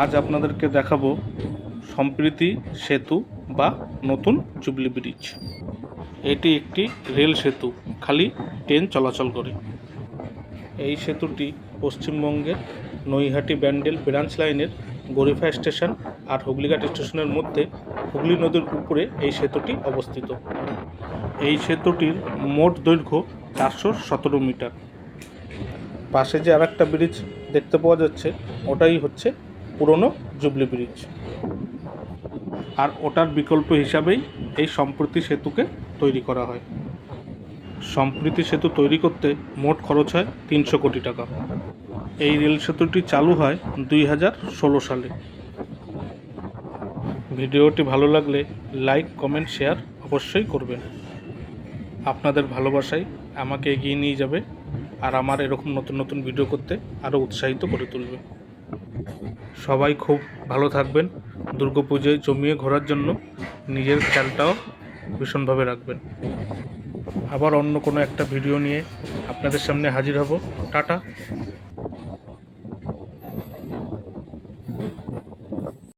আজ আপনাদেরকে দেখাবো সম্প্রীতি, সেতু বা নতুন জুবলি ব্রিজ। এটি একটি রেল সেতু, খালি ট্রেন চলাচল করে। এই সেতুটি পশ্চিমবঙ্গের নৈহাটি ব্যান্ডেল ব্রাঞ্চ লাইনের গরিফা স্টেশন আর হুগলিঘাট স্টেশনের মধ্যে হুগলি নদীর উপরে এই সেতুটি অবস্থিত। এই সেতুটির মোট দৈর্ঘ্য চারশো সতেরো মিটার। পাশে যে আর একটা ব্রিজ দেখতে পাওয়া যাচ্ছে, ওটাই হচ্ছে পুরনো জুবলি ব্রিজ। আর ওটার বিকল্প হিসাবেই এই সম্প্রতি সেতুকে তৈরি করা হয়। সম্প্রীতি সেতু তৈরি করতে মোট খরচ হয় তিনশো কোটি টাকা। এই রেল সেতুটি চালু হয় দুই হাজার ষোলো সালে। ভিডিওটি ভালো লাগলে লাইক, কমেন্ট, শেয়ার অবশ্যই করবেন। আপনাদের ভালোবাসাই আমাকে এগিয়ে নিয়ে যাবে আর আমার এরকম নতুন নতুন ভিডিও করতে আরও উৎসাহিত করে তুলবে। সবাই খুব ভালো থাকবেন। দুর্গাপুজোয় জমিয়ে ঘোরার জন্য নিজের খেয়ালটাও ভীষণভাবে রাখবেন। আবার অন্য কোনো একটা ভিডিও নিয়ে আপনাদের সামনে হাজির হব। টাটা।